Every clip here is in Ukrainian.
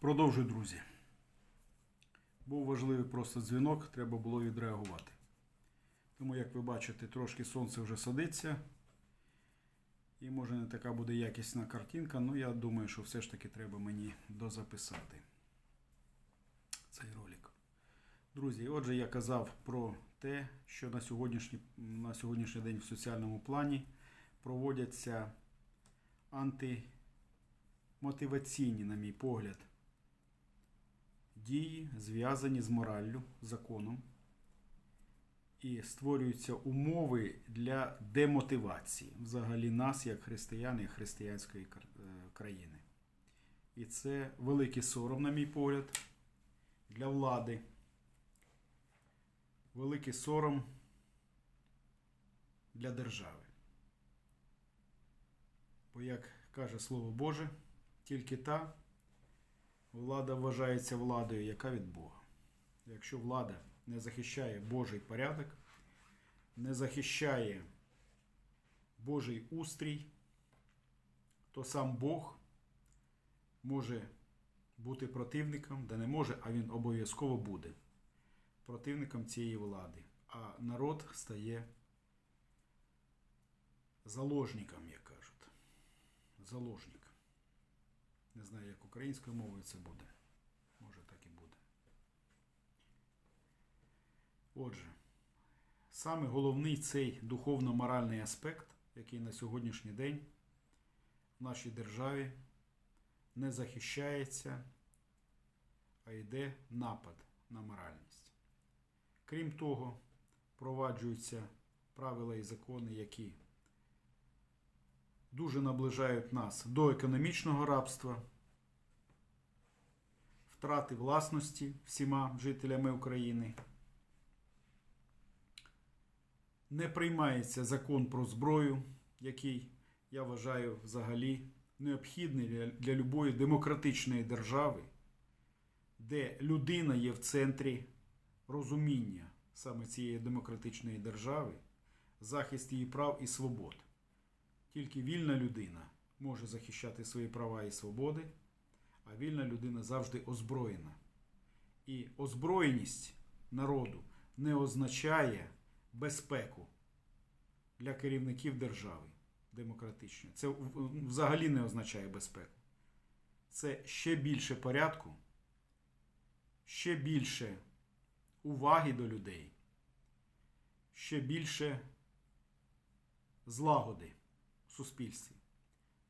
Продовжую, друзі. Був важливий просто дзвінок, треба було відреагувати. Тому, як ви бачите, трошки сонце вже садиться. І може не така буде якісна картинка, але я думаю, що все ж таки треба мені дозаписати цей ролик. Друзі, отже, я казав про те, що на сьогоднішній, на сьогоднішній день в соціальному плані проводяться антимотиваційні, на мій погляд, дії, зв'язані з мораллю, законом, і створюються умови для демотивації взагалі нас, як християн і християнської е, країни. І це великий сором, на мій погляд, для влади. Великий сором для держави. Бо, як каже Слово Боже, тільки та влада вважається владою, яка від Бога. Якщо влада не захищає Божий порядок, не захищає Божий устрій, то сам Бог може бути противником, да не може, а він обов'язково буде противником цієї влади. А народ стає заложником, як кажуть. Заложник. Не знаю, як українською мовою це буде. Може так і буде. Отже, саме головний цей духовно-моральний аспект, який на сьогоднішній день в нашій державі не захищається, а йде напад на моральність. Крім того, впроваджуються правила і закони, які дуже наближають нас до економічного рабства, втрати власності всіма жителями України. Не приймається закон про зброю, який я вважаю взагалі необхідний для, для любої демократичної держави, де людина є в центрі розуміння саме цієї демократичної держави, захист її прав і свобод. Тільки вільна людина може захищати свої права і свободи, а вільна людина завжди озброєна. І озброєність народу не означає безпеку для керівників держави демократичної. Це взагалі не означає безпеку. Це ще більше порядку, ще більше уваги до людей, ще більше злагоди суспільстві.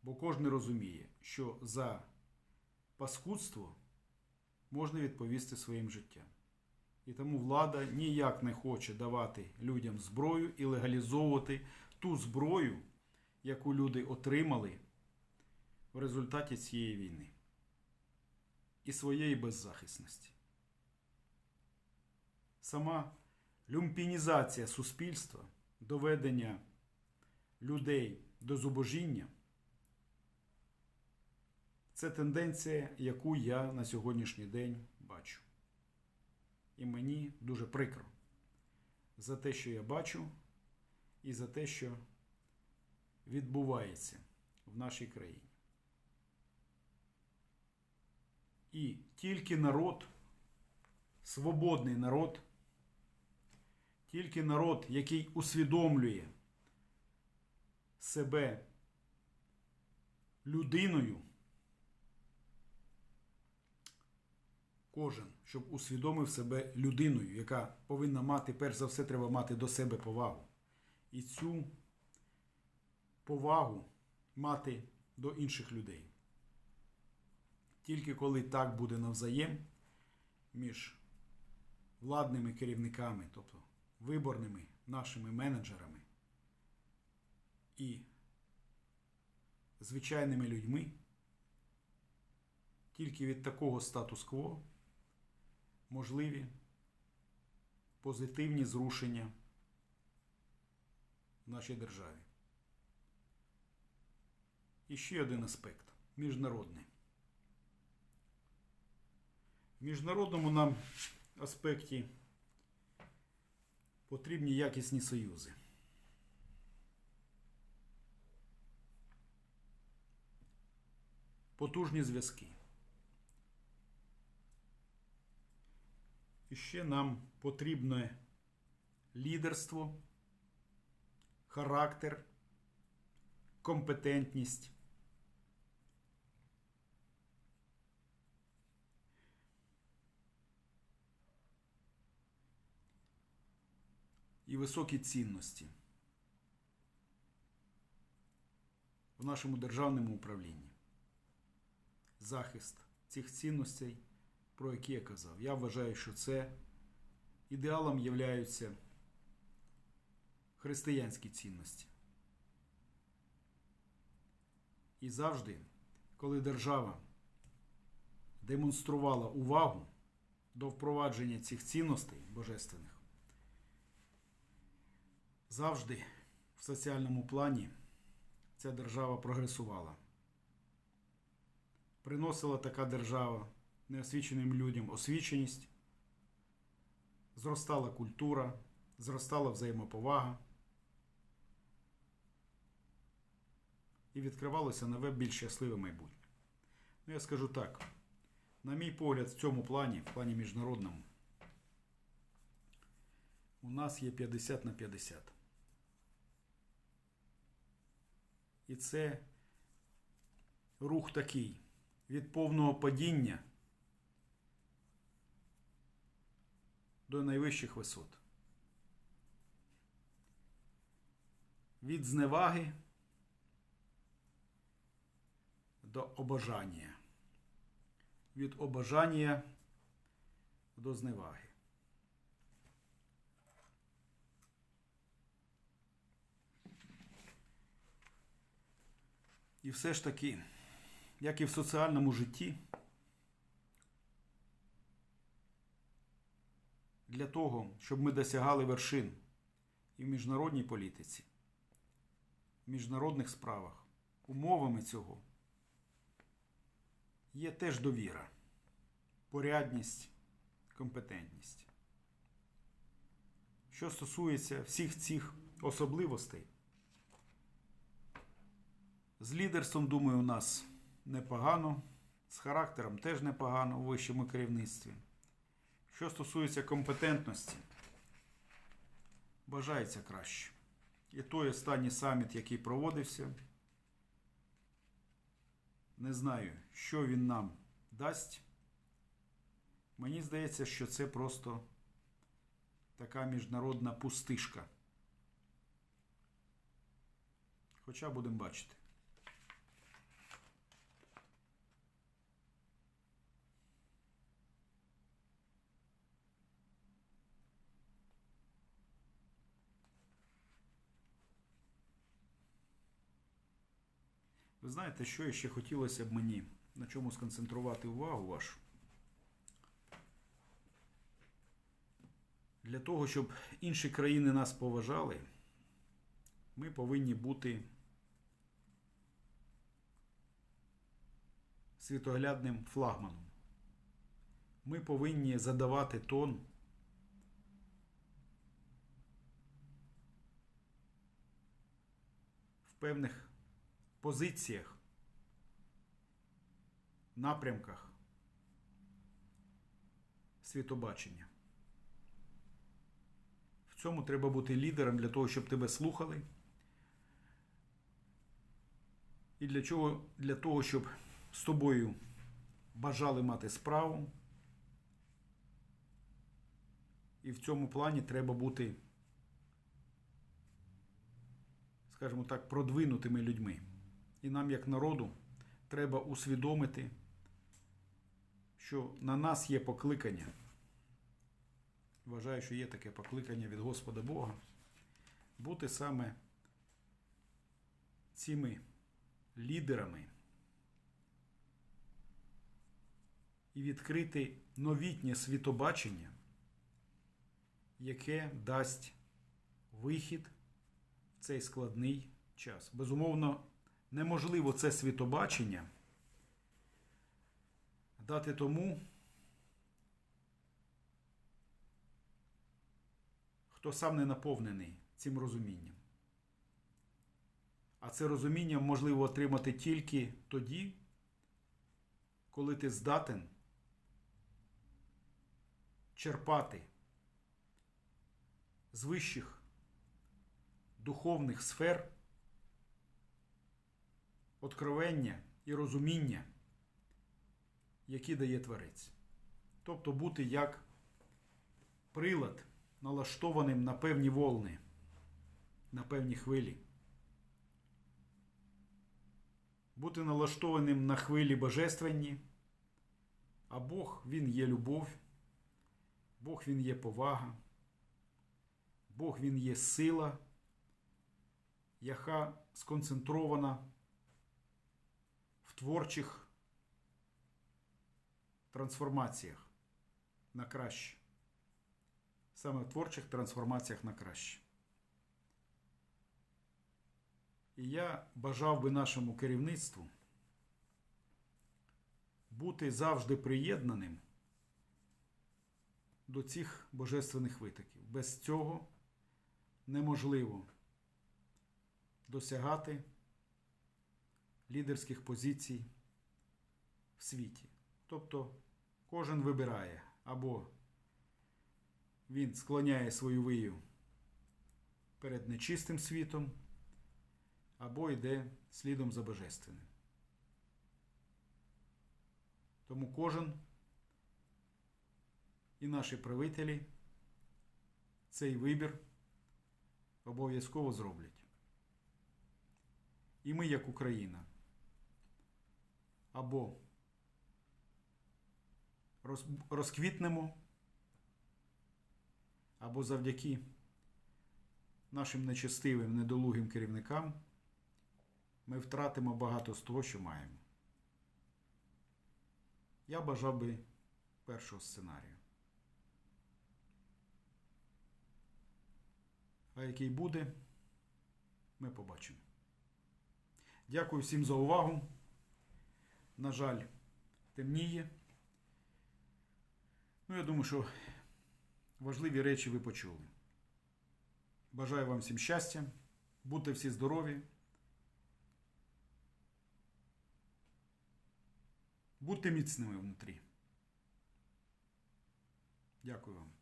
Бо кожен розуміє, що за паскудство можна відповісти своїм життям. І тому влада ніяк не хоче давати людям зброю і легалізовувати ту зброю, яку люди отримали в результаті цієї війни і своєї беззахисності. Сама люмпінізація суспільства, доведення людей до зубожіння це тенденція, яку я на сьогоднішній день бачу. І мені дуже прикро за те, що я бачу, і за те, що відбувається в нашій країні. І тільки народ, свободний народ, тільки народ, який усвідомлює себе людиною, кожен, щоб усвідомив себе людиною, яка повинна мати, перш за все, треба мати до себе повагу. І цю повагу мати до інших людей. Тільки коли так буде навзаєм між владними керівниками, тобто виборними нашими менеджерами і звичайними людьми, тільки від такого статус-кво можливі позитивні зрушення в нашій державі. І ще один аспект міжнародний. В міжнародному нам аспекті потрібні якісні союзи. Потужні зв'язки. І ще нам потрібне лідерство, характер, компетентність. І високі цінності в нашому державному управлінні. Захист цих цінностей, про які я казав. Я вважаю, що це ідеалом являються християнські цінності. І завжди, коли держава демонструвала увагу до впровадження цих цінностей божественних, завжди в соціальному плані ця держава прогресувала. Приносила така держава неосвіченим людям освіченість, зростала культура, зростала взаємоповага і відкривалося нове більш щасливе майбутнє. Ну, я скажу так, на мій погляд, в цьому плані, в плані міжнародному, у нас є 50 на 50. І це рух такий від повного падіння до найвищих висот. Від зневаги до обожання. Від обожання до зневаги. І все ж таки, як і в соціальному житті, для того, щоб ми досягали вершин і в міжнародній політиці, в міжнародних справах, умовами цього є теж довіра, порядність, компетентність. Що стосується всіх цих особливостей, з лідерством, думаю, у нас непогано, з характером теж непогано у вищому керівництві. Що стосується компетентності, бажається краще. І той останній саміт, який проводився, не знаю, що він нам дасть. Мені здається, що це просто така міжнародна пустишка. Хоча будемо бачити. Знаєте, що ще хотілося б мені на чому сконцентрувати увагу вашу? Для того, щоб інші країни нас поважали, ми повинні бути світоглядним флагманом. Ми повинні задавати тон в певних позиціях, напрямках світобачення. В цьому треба бути лідером для того, щоб тебе слухали. І для чого? Для того, щоб з тобою бажали мати справу. І в цьому плані треба бути, скажімо так, продвинутими людьми. І нам, як народу, треба усвідомити, що на нас є покликання. Вважаю, що є таке покликання від Господа Бога бути саме цими лідерами і відкрити новітнє світобачення, яке дасть вихід в цей складний час. Безумовно, неможливо це світобачення дати тому, хто сам не наповнений цим розумінням. А це розуміння можливо отримати тільки тоді, коли ти здатен черпати з вищих духовних сфер откровення і розуміння, які дає Творець. Тобто бути як прилад, налаштованим на певні волни, на певні хвилі. Бути налаштованим на хвилі божественні, а Бог Він є любов, Бог Він є повага, Бог Він є сила, яка сконцентрована в творчих трансформаціях на краще. Саме в творчих трансформаціях на краще. І я бажав би нашому керівництву бути завжди приєднаним до цих божественних витоків. Без цього неможливо досягати лідерських позицій в світі. Тобто кожен вибирає або він склоняє свою вию перед нечистим світом, або йде слідом за божественним. Тому кожен і наші правителі цей вибір обов'язково зроблять. І ми, як Україна, або розквітнемо, або завдяки нашим нечестивим, недолугим керівникам ми втратимо багато з того, що маємо. Я бажав би першого сценарію. А який буде, ми побачимо. Дякую всім за увагу. На жаль, темніє. Ну, я думаю, що важливі речі ви почули. Бажаю вам всім щастя, будьте всі здорові. Будьте міцними внутрі. Дякую вам.